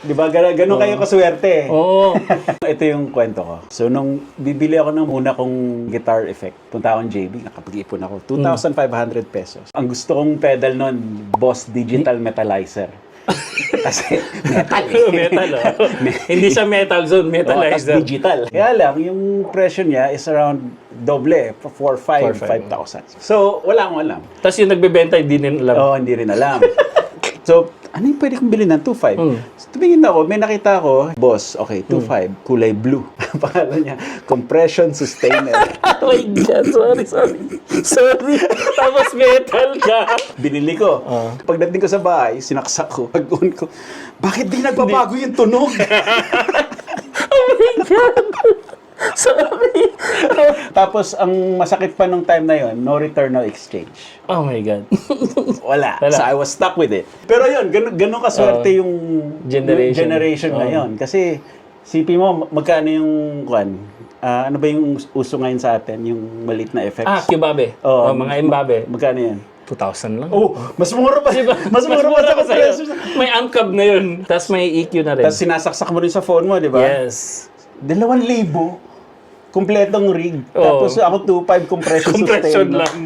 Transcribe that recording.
Di ba? Gan- Ganun kayo kaswerte. Oo. Ito yung kwento ko. So, nung bibili ako ng una kong guitar effect, punta akong JB, nakapag-ipon ako. 2,500 pesos. Ang gusto kong pedal nun, Boss Digital Metalizer. Kasi metal eh. metal, oh. Hindi siya metal zone, metalizer. digital. Kaya lang, yung presyo niya is around doble, 4, 5, 5,000. So, wala akong alam. Tapos yung nagbebenta, hindi din alam. Oo, hindi rin alam. so, ano yung pwede kong bilhin ng 2.5? Mm. So, tumingin ako, may nakita ako, boss, okay, 2.5, kulay blue. Ang Pangalan niya, compression sustainer. Oh my God, sorry, sorry. Sorry. Tapos metal ka. Binili ko. Ah. Pagdating ko sa bahay, sinaksak ko. pag ko, bakit di nagbabago yung tunog? Oh my God. Sorry. Tapos, ang masakit pa nung time na yon, no return, no exchange. Oh my God. Wala. Wala. So, I was stuck with it. Pero yun, ganun, ganun kaswerte yung Generation. yung generation Oo. ngayon. Kasi, sipi mo, magkano yung, kwan, ah, ano ba yung uso ngayon sa atin? Yung maliit na effects? ah, Kibabe. Oo. Oh, mga Mbabe. Magkano yan? 2,000 lang. Oh, mas mura pa. Diba? Mas mura pa sa sa'yo. May amcab na yun. Tapos may EQ na rin. Tapos sinasaksak mo rin sa phone mo, di ba? yes. Dalawang libo. Kompletong rig. Oo. Tapos ako 2.5 compression, Compression sustainer. lang.